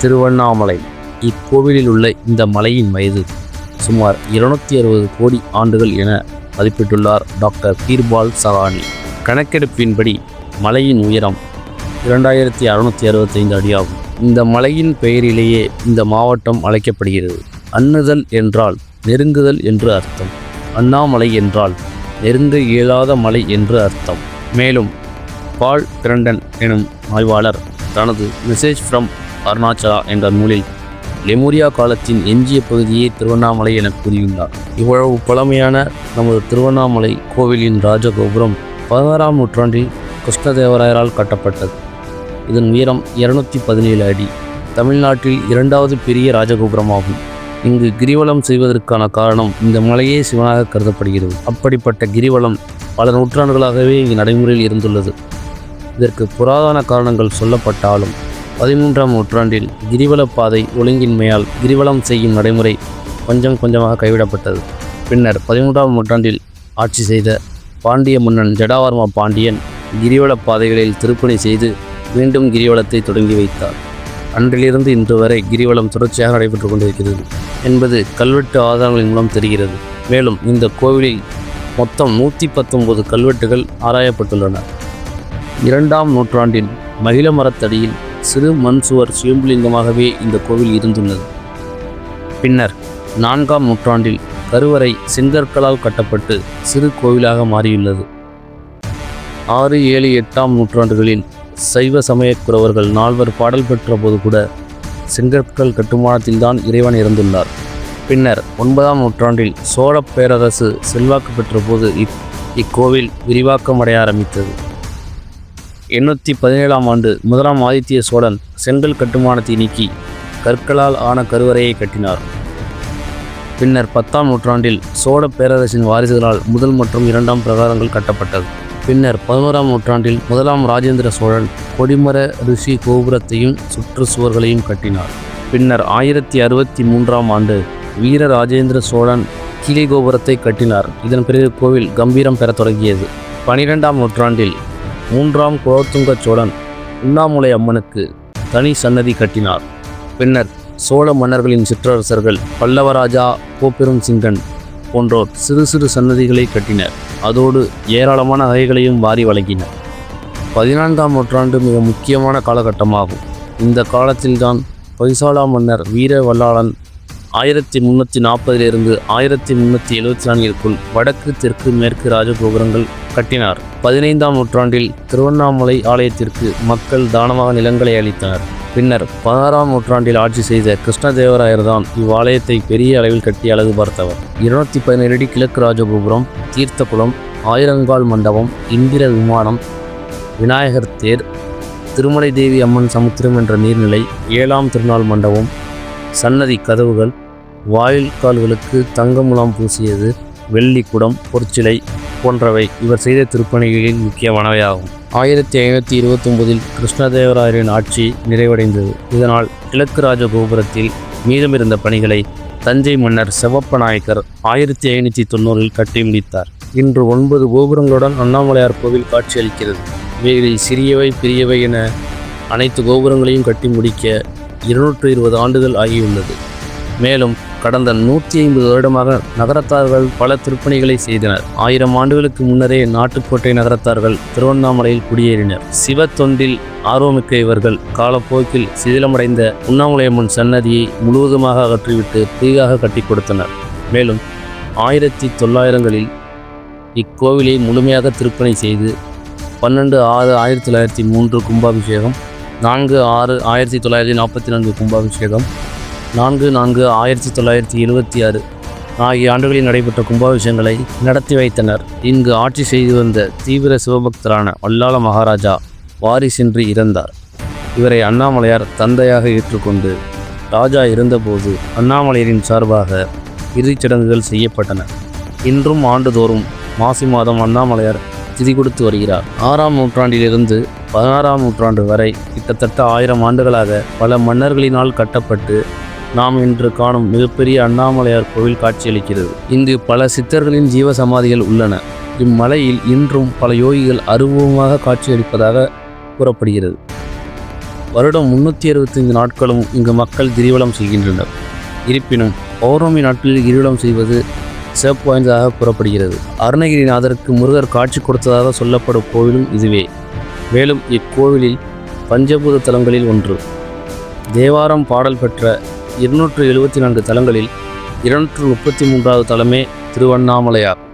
திருவண்ணாமலை. இக்கோவிலில் உள்ள இந்த மலையின் வயது சுமார் இருநூத்தி அறுபது கோடி ஆண்டுகள் என மதிப்பிட்டுள்ளார் டாக்டர் பீர்பால் சரானி. கணக்கெடுப்பின்படி மலையின் உயரம் இரண்டாயிரத்தி அறுநூத்தி அறுபத்தைந்து அடியாகும். இந்த மலையின் பெயரிலேயே இந்த மாவட்டம் அழைக்கப்படுகிறது. அன்னுதல் என்றால் நெருங்குதல் என்று அர்த்தம். அண்ணாமலை என்றால் நெருங்க இயலாத மலை என்று அர்த்தம். மேலும் பால் கிரண்டன் எனும் ஆய்வாளர் தனது மெசேஜ் ஃப்ரம் அருணாச்சலா என்ற நூலில் லெமூரியா காலத்தின் எஞ்சிய பகுதியே திருவண்ணாமலை என கூறியுள்ளார். இவ்வளவு பழமையான நமது திருவண்ணாமலை கோவிலின் ராஜகோபுரம் பதினாறாம் நூற்றாண்டில் கிருஷ்ணதேவராயரால் கட்டப்பட்டது. இதன் உயரம் இருநூத்தி பதினேழு அடி. தமிழ்நாட்டில் இரண்டாவது பெரிய ராஜகோபுரமாகும். இங்கு கிரிவலம் செய்வதற்கான காரணம் இந்த மலையே சிவனாக கருதப்படுகிறது. அப்படிப்பட்ட கிரிவலம் பல நூற்றாண்டுகளாகவே இங்கு நடைமுறையில் இருந்துள்ளது. இதற்கு புராதன காரணங்கள் சொல்லப்பட்டாலும் பதிமூன்றாம் நூற்றாண்டில் கிரிவல பாதை ஒழுங்கின்மையால் கிரிவலம் செய்யும் நடைமுறை கொஞ்சம் கொஞ்சமாக கைவிடப்பட்டது. பின்னர் பதிமூன்றாம் நூற்றாண்டில் ஆட்சி செய்த பாண்டிய மன்னன் ஜடாவர்மா பாண்டியன் கிரிவல பாதைகளில் திருப்பணி செய்து மீண்டும் கிரிவலத்தை தொடங்கி வைத்தார். அன்றிலிருந்து இன்று வரை கிரிவலம் தொடர்ச்சியாக நடைபெற்று கொண்டிருக்கிறது என்பது கல்வெட்டு ஆதாரங்களின் மூலம் தெரிகிறது. மேலும் இந்த கோவிலில் மொத்தம் நூற்றி பத்தொன்பது கல்வெட்டுகள் ஆராயப்பட்டுள்ளன. இரண்டாம் நூற்றாண்டின் மகிழ மரத்தடியில் சிறு மண் சுவர் சுயம்புலிங்கமாகவே இந்த கோவில் இருந்துள்ளது. பின்னர் நான்காம் நூற்றாண்டில் கருவறை செங்கற்களால் கட்டப்பட்டு சிறு கோவிலாக மாறியுள்ளது. ஆறு ஏழு எட்டாம் நூற்றாண்டுகளில் சைவ சமயக் குறவர்கள் நால்வர் பாடல் பெற்ற போது கூட செங்கற்கள் கட்டுமானத்தில்தான் இறைவன் இருந்துள்ளார் பின்னர் ஒன்பதாம் நூற்றாண்டில் சோழப் பேரரசு செல்வாக்கு பெற்றபோது இக் இக்கோவில் விரிவாக்கமடைய ஆரம்பித்தது. எண்ணூற்றி பதினேழாம் ஆண்டு முதலாம் ஆதித்ய சோழன் செங்கல் கட்டுமானத்தை நீக்கி கற்களால் ஆன கருவறையை கட்டினார். பின்னர் பத்தாம் நூற்றாண்டில் சோழ பேரரசின் வாரிசுகளால் முதல் மற்றும் இரண்டாம் பிரகாரங்கள் கட்டப்பட்டது. பின்னர் பதினோராம் நூற்றாண்டில் முதலாம் ராஜேந்திர சோழன் கொடிமர ரிஷி கோபுரத்தையும் சுற்றுச்சுவர்களையும் கட்டினார். பின்னர் ஆயிரத்தி அறுபத்தி மூன்றாம் ஆண்டு வீர ராஜேந்திர சோழன் கிளி கோபுரத்தை கட்டினார். இதன் பிறகு கோவில் கம்பீரம் பெறத் தொடங்கியது. பனிரெண்டாம் நூற்றாண்டில் மூன்றாம் குலோத்துங்க சோழன் உண்ணாமுலை அம்மனுக்கு தனி சன்னதி கட்டினார். பின்னர் சோழ மன்னர்களின் சிற்றரசர்கள் பல்லவராஜா கோப்பெரும் சிங்கன் போன்றோர் சிறு சிறு சன்னதிகளை கட்டினர். அதோடு ஏராளமான நகைகளையும் வாரி வழங்கினர். பதினான்காம் நூற்றாண்டு மிக முக்கியமான காலகட்டமாகும். இந்த காலத்தில்தான் பொய்சாலா மன்னர் வீர வல்லாளன் ஆயிரத்தி முன்னூற்றி நாற்பதிலிருந்து ஆயிரத்தி முன்னூற்றி எழுபத்தி நான்கிற்குள் வடக்கு தெற்கு மேற்கு ராஜகோபுரங்கள் கட்டினார். பதினைந்தாம் நூற்றாண்டில் திருவண்ணாமலை ஆலயத்திற்கு மக்கள் தானமாக நிலங்களை அளித்தனர். பின்னர் பதினாறாம் நூற்றாண்டில் ஆட்சி செய்த கிருஷ்ணதேவராயர் தான் இவ்வாலயத்தை பெரிய அளவில் கட்டி அழகு பார்த்தவர். இருநூத்தி பதினேழு அடி கிழக்கு ராஜகோபுரம் தீர்த்தகுளம் ஆயிரங்கால் மண்டபம் இந்திர விமானம் விநாயகர் தேர் திருமலை தேவி அம்மன் சமுத்திரம் என்ற நீர்நிலை ஏழாம் திருநாள் மண்டபம் சன்னதி கதவுகள் வாயில் கால்களுக்கு தங்க முலாம் பூசியது வெள்ளி குடம் பொற்சிலை போன்றவை இவர் செய்த திருப்பணிகளின் முக்கியமானவையாகும் ஆயிரத்தி ஐநூற்றி இருபத்தொம்போதில் கிருஷ்ணதேவராயரின் ஆட்சி நிறைவடைந்தது. இதனால் கிழக்கு ராஜகோபுரத்தில் மீதமிருந்த பணிகளை தஞ்சை மன்னர் செவப்ப நாயக்கர் ஆயிரத்தி ஐநூற்றி தொண்ணூறில் கட்டி முடித்தார். இன்று ஒன்பது கோபுரங்களுடன் அண்ணாமலையார் கோவில் காட்சியளிக்கிறது. இவைகளில் சிறியவை பெரியவை என அனைத்து கோபுரங்களையும் கட்டி முடிக்க இருநூற்று இருபது ஆண்டுகள் ஆகியுள்ளது. மேலும் கடந்த நூற்றி ஐம்பது வருடமாக நகரத்தார்கள் பல திருப்பணிகளை செய்தனர். ஆயிரம் ஆண்டுகளுக்கு முன்னரே நாட்டுக்கோட்டை நகரத்தார்கள் திருவண்ணாமலையில் குடியேறினர். சிவ தொண்டில் ஆர்வமிக்க இவர்கள் காலப்போக்கில் சிதிலமடைந்த உண்ணாமலையம்மன் சன்னதியை முழுவதுமாக அகற்றிவிட்டு புதிதாக கட்டி கொடுத்தனர். மேலும் ஆயிரத்தி தொள்ளாயிரங்களில் இக்கோவிலை முழுமையாக திருப்பணி செய்து பன்னெண்டு ஆறு ஆயிரத்தி தொள்ளாயிரத்தி மூன்று கும்பாபிஷேகம் நான்கு ஆறு ஆயிரத்தி தொள்ளாயிரத்தி நாற்பத்தி நான்கு கும்பாபிஷேகம் நான்கு நான்கு ஆயிரத்தி தொள்ளாயிரத்தி எழுபத்தி ஆறு ஆகிய ஆண்டுகளில் நடைபெற்ற கும்பாபிஷேகங்களை நடத்தி வைத்தனர். இங்கு ஆட்சி செய்து வந்த தீவிர சிவபக்தரான வல்லாள மகாராஜா வாரிசின்றி இறந்தார். இவரை அண்ணாமலையார் தந்தையாக ஏற்றுக்கொண்டு ராஜா இருந்தபோது அண்ணாமலையரின் சார்பாக இறுதிச் சடங்குகள் செய்யப்பட்டன. இன்றும் ஆண்டுதோறும் மாசி மாதம் அண்ணாமலையார் திதி கொடுத்து வருகிறார். ஆறாம் நூற்றாண்டிலிருந்து பதினாறாம் நூற்றாண்டு வரை கிட்டத்தட்ட ஆயிரம் ஆண்டுகளாக பல மன்னர்களினால் கட்டப்பட்டு நாம் இன்று காணும் மிகப்பெரிய அண்ணாமலையார் கோவில் காட்சியளிக்கிறது. இங்கு பல சித்தர்களின் ஜீவ சமாதிகள் உள்ளன. இம்மலையில் இன்றும் பல யோகிகள் அருவமாக காட்சியளிப்பதாக கூறப்படுகிறது. வருடம் முன்னூற்றி அறுபத்தைந்து நாட்களும் இங்கு மக்கள் கிரிவலம் செய்கின்றனர். இருப்பினும் பௌர்ணமி நாட்களில் கிரிவலம் செய்வது சிறப்பு வாய்ந்ததாக கூறப்படுகிறது. அருணகிரிநாதருக்கு முருகர் காட்சி கொடுத்ததாக சொல்லப்படும் கோவிலும் இதுவே. மேலும் இக்கோவிலில் பஞ்சபூத தலங்களில் ஒன்று. தேவாரம் பாடல் பெற்ற இருநூற்று எழுபத்தி நான்கு தலங்களில் இருநூற்று முப்பத்தி மூன்றாவது தலமே திருவண்ணாமலையார்.